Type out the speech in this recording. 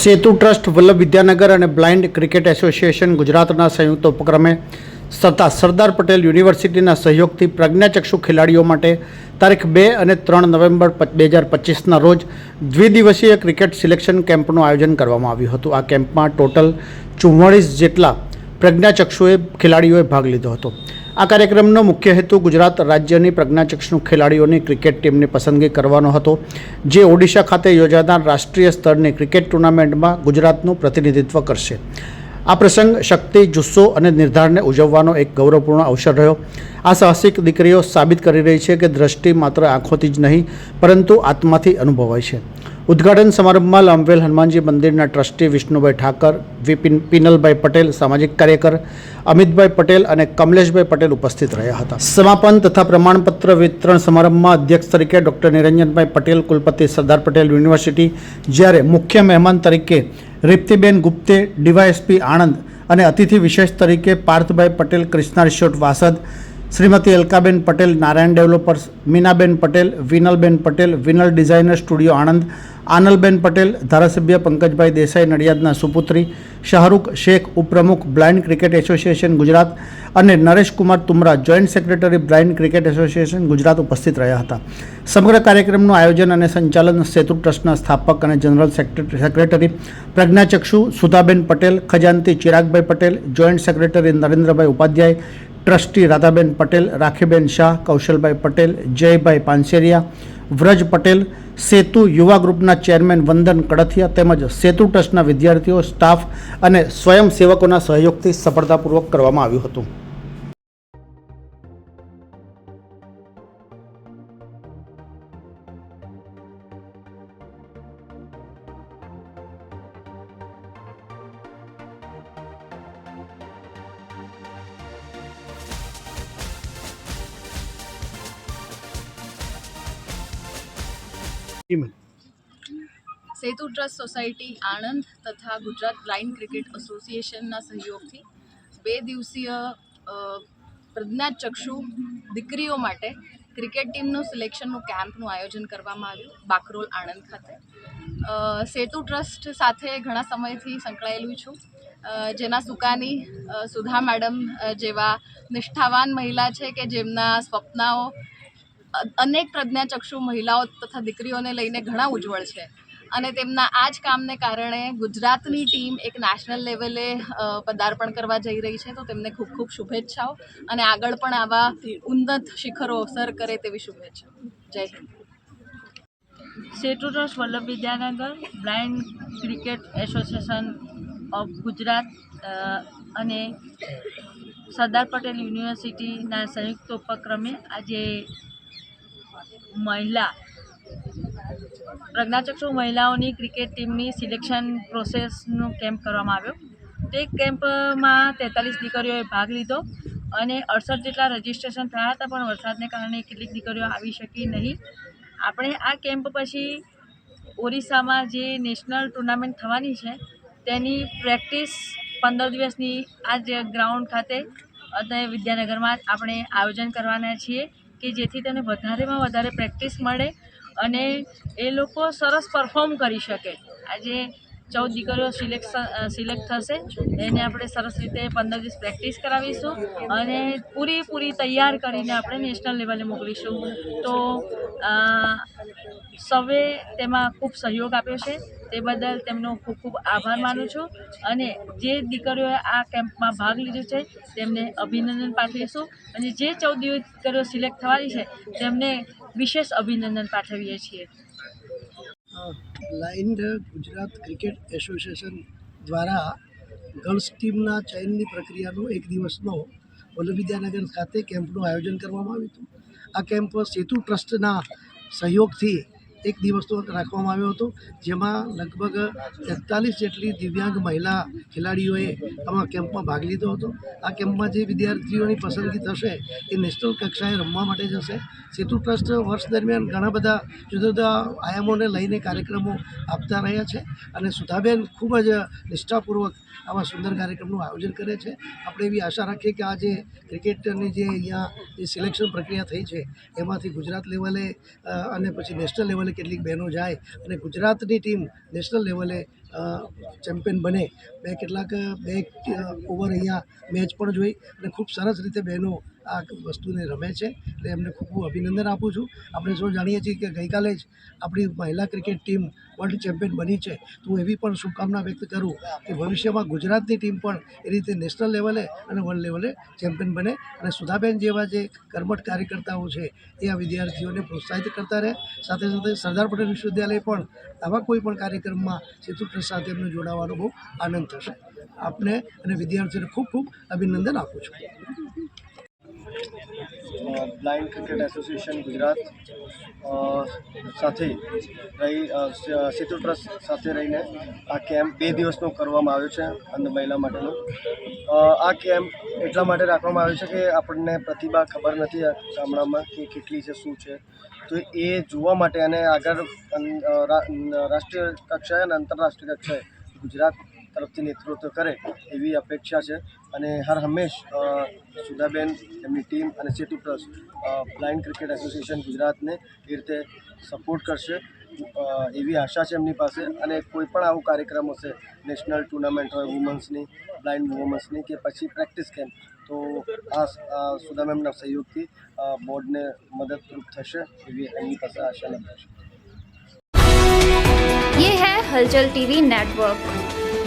સેતુ trust, Vallabh Vidyanagar અને blind cricket association ગુજરાતના સંયુક્ત ઉપક્રમે તથા સરદાર પટેલ યુનિવર્સિટીના સહયોગથી પ્રજ્ઞાચક્ષુ ખેલાડીઓ માટે તારીખ બે અને ત્રણ નવેમ્બર બે હજાર પચીસના રોજ દ્વિદિવસીય ક્રિકેટ સિલેક્શન કેમ્પનું આયોજન કરવામાં આવ્યું હતું. આ કેમ્પમાં ટોટલ ચુમ્માળીસ જેટલા પ્રજ્ઞાચક્ષુએ, ખેલાડીઓએ ભાગ લીધો હતો. આ કાર્યક્રમનો મુખ્ય હેતુ ગુજરાત રાજ્યની પ્રજ્ઞાચક્ષુ ખેલાડીઓની ક્રિકેટ ટીમની પસંદગી કરવાનો હતો, જે ઓડિશા ખાતે યોજાનાર રાષ્ટ્રીય સ્તરની ક્રિકેટ ટુર્નામેન્ટમાં ગુજરાતનું પ્રતિનિધિત્વ કરશે. આ પ્રસંગ શક્તિ, જુસ્સો અને નિર્ધારને ઉજવવાનો એક ગૌરવપૂર્ણ અવસર રહ્યો. આ સાહસિક દીકરીઓ સાબિત કરી રહી છે કે દ્રષ્ટિ માત્ર આંખોથી જ નહીં, પરંતુ આત્માથી અનુભવાય છે. ઉદ્ઘાટન સમારંભમાં લાંભવેલ હનુમાનજી મંદિરના ટ્રસ્ટી વિષ્ણુભાઈ ઠાકર, વિપિન પિનલભાઈ પટેલ, સામાજિક કાર્યકર અમિતભાઈ પટેલ અને કમલેશભાઈ પટેલ ઉપસ્થિત રહ્યા હતા. સમાપન તથા પ્રમાણપત્ર વિતરણ સમારંભમાં અધ્યક્ષ તરીકે ડોક્ટર નિરંજનભાઈ પટેલ, કુલપતિ સરદાર પટેલ યુનિવર્સિટી, જ્યારે મુખ્ય મહેમાન તરીકે રીપ્તિબેન ગુપ્તે, ડીવાયએસપી આણંદ અને અતિથિ વિશેષ તરીકે Parthbhai Patel Krishna resort Vasad Shrimati Alkaben Patel, Narayan developers, Minaben Patel, Vinalben Patel, Vinal designer studio Anand, Analben Patel, ધારાસભ્ય પંકજભાઈ દેસાઈ નડિયાદના સુપુત્રી, શાહરૂખ શેખ ઉપપ્રમુખ, બ્લાઇન્ડ ક્રિકેટ એસોસિએશન ગુજરાત અને Nareshkumar Tumra joint secretary blind cricket association Gujarat ઉપસ્થિત રહ્યા હતા. સમગ્ર કાર્યક્રમનું આયોજન અને સંચાલન સેતુ ટ્રસ્ટના સ્થાપક અને જનરલ સેક્રેટરી પ્રજ્ઞાચક્ષુ Sudhaben Patel ખજાનતી Chiragbhai Patel, joint secretary Narendrabhai Upadhyay, trustee Radhaben Patel, Rakhiben Shah, Kaushalbhai Patel, Jaybhai Panseriya, Vraj Patel Setu યુવા ગ્રુપના ચેરમેન વંદન કડથિયા તેમજ સેતુ ટ્રસ્ટના વિદ્યાર્થીઓ, સ્ટાફ અને સ્વયંસેવકોના સહયોગથી સફળતાપૂર્વક કરવામાં આવ્યું હતું. સેતુ ટ્રસ્ટ સોસાયટી આણંદ તથા ગુજરાત બ્લાઇન્ડ ક્રિકેટ એસોસિએશનના સહયોગથી બે દિવસીય પ્રજ્ઞાચક્ષુ દીકરીઓ માટે ક્રિકેટ ટીમનું સિલેક્શનનું કેમ્પનું આયોજન કરવામાં આવ્યું, બાકરોલ આણંદ ખાતે. સેતુ ટ્રસ્ટ સાથે ઘણા સમયથી સંકળાયેલું છું. જેના સુકાની સુધા મેડમ જેવા નિષ્ઠાવાન મહિલા છે કે જેમના સ્વપ્નાઓ અનેક પ્રજ્ઞાચક્ષુ મહિલાઓ તથા દીકરીઓને લઈને ઘણા ઉજ્જવળ છે. અને તેમના આ જ કામને કારણે ગુજરાતની ટીમ એક નેશનલ લેવલે પદાર્પણ કરવા જઈ રહી છે. તો તેમને ખૂબ ખૂબ શુભેચ્છાઓ. અને આગળ પણ આવા ઉન્નત શિખરો સર કરે તેવી શુભેચ્છાઓ. Jai Hind. Setu trust Vallabh Vidyanagar blind cricket association of Gujarat અને સરદાર પટેલ યુનિવર્સિટીના સંયુક્ત ઉપક્રમે આજે મહિલા, પ્રજ્ઞાચક્ષુ મહિલાઓની ક્રિકેટ ટીમની સિલેક્શન પ્રોસેસનો કેમ્પ કરવામાં આવ્યો. તે કેમ્પમાં તેતાલીસ દીકરીઓએ ભાગ લીધો અને અડસઠ જેટલા રજિસ્ટ્રેશન થયા હતા, પણ વરસાદને કારણે કેટલીક દીકરીઓ આવી શકી નહીં. આપણે આ કેમ્પ પછી ઓરિસ્સામાં જે નેશનલ ટુર્નામેન્ટ થવાની છે, તેની પ્રેક્ટિસ પંદર દિવસની આ જે ગ્રાઉન્ડ ખાતે અને વિદ્યાનગરમાં આપણે આયોજન કરવાના છીએ. કે જેથી તેને વધારેમાં વધારે પ્રેક્ટિસ મળે અને એ લોકો સરસ પરફોર્મ કરી શકે. આજે ચૌદ દીકરીઓ સિલેક્ટ સિલેક્ટ થશે. એને આપણે સરસ રીતે પંદર દિવસ પ્રેક્ટિસ કરાવીશું અને પૂરેપૂરી તૈયાર કરીને આપણે નેશનલ લેવલે મોકલીશું. તો સૌએ તેમાં ખૂબ સહયોગ આપ્યો છે. તે બદલ તેમનો ખૂબ ખૂબ આભાર માનું છું અને જે દીકરીઓએ આ કેમ્પમાં ભાગ લીધો છે, તેમને અભિનંદન પાઠવીશું. અને જે ચૌદ દીકરીઓ સિલેક્ટ થવાની છે, તેમને વિશેષ અભિનંદન પાઠવીએ છીએ. બ્લાઇન્ડ ગુજરાત ક્રિકેટ એસોસિએશન દ્વારા ગર્લ્સ ટીમના ચયનની પ્રક્રિયાનો એક દિવસનો વલ્લભવિદ્યાનગર ખાતે કેમ્પનું આયોજન કરવામાં આવ્યું હતું. આ કેમ્પ સેતુ ટ્રસ્ટના સહયોગથી એક દિવસનો રાખવામાં આવ્યો હતો, જેમાં લગભગ તેતાલીસ જેટલી દિવ્યાંગ મહિલા ખેલાડીઓએ આમાં કેમ્પમાં ભાગ લીધો હતો. આ કેમ્પમાં જે વિદ્યાર્થીઓની પસંદગી થશે એ નેશનલ કક્ષાએ રમવા માટે જશે. સેતુ ટ્રસ્ટ વર્ષ દરમિયાન ઘણા બધા જુદા જુદા આયામોને લઈને કાર્યક્રમો આપતા રહ્યા છે અને સુધાબેન ખૂબ જ નિષ્ઠાપૂર્વક આવા સુંદર કાર્યક્રમનું આયોજન કરે છે. આપણે એવી આશા રાખીએ કે આ જે ક્રિકેટની જે અહીંયા જે સિલેક્શન પ્રક્રિયા થઈ છે, એમાંથી ગુજરાત લેવલે અને પછી નેશનલ લેવલે લેવલે કેટલીક બહેનો જાય અને ગુજરાતની ટીમ નેશનલ લેવલે ચેમ્પિયન બને. મેં કેટલાક બે ઓવર અહીંયા મેચ પણ જોઈ અને ખૂબ સરસ રીતે બહેનો આ વસ્તુને રમે છે એટલે એમને ખૂબ અભિનંદન આપું છું. આપણે સૌ જાણીએ છીએ કે ગઈકાલે જ આપણી મહિલા ક્રિકેટ ટીમ વર્લ્ડ ચેમ્પિયન બની છે, તો હું એવી પણ શુભકામના વ્યક્ત કરું કે ભવિષ્યમાં ગુજરાતની ટીમ પણ એ રીતે નેશનલ લેવલે અને વર્લ્ડ લેવલે ચેમ્પિયન બને. અને સુધાબેન જેવા જે કર્મઠ કાર્યકર્તાઓ છે, એ આ વિદ્યાર્થીઓને પ્રોત્સાહિત કરતા રહે. સાથે સાથે સરદાર પટેલ વિશ્વવિદ્યાલય પણ આવા કોઈ પણ કાર્યક્રમમાં સેતુ સાથે એમને જોડાવાનો બહુ આનંદ થશે. આપને અને વિદ્યાર્થીઓને ખૂબ ખૂબ અભિનંદન આપું છું. બ્લાઇન્ડ ક્રિકેટ એસોસિએશન ગુજરાત સાથે રહી સેતુ ટ્રસ્ટ સાથે રહીને આ કેમ્પ બે દિવસનો કરવામાં આવ્યો છે, અંધ મહિલા માટેનો. આ કેમ્પ એટલા માટે રાખવામાં આવ્યો છે કે આપણને પ્રતિભા ખબર નથી ગામડામાં કે કેટલી છે, શું છે. તો એ જોવા માટે અને આગળ રાષ્ટ્રીય કક્ષાએ અને આંતરરાષ્ટ્રીય કક્ષાએ ગુજરાત તરફથી નેતૃત્વ કરે એવી અપેક્ષા છે અને હર હંમેશ અ, સુધાબેન એમની ટીમ અને Setu trust blind cricket association ગુજરાતને એ રીતે સપોર્ટ કરશે અ, એવી આશા છે એમની પાસે અને કોઈ પણ આવું કાર્યક્રમ હશે નેશનલ ટુર્નામેન્ટ હોય વુમન્સની બ્લાઇન્ડ વુમન્સની કે પછી પ્રેક્ટિસ કેમ્પ તો આ આ સુધા મેમના સહયોગથી અ, બોર્ડને મદદરૂપ થશે એવી એમની પાસે આશા લગાવે છે ये है हलचल टीवी नेटवर्क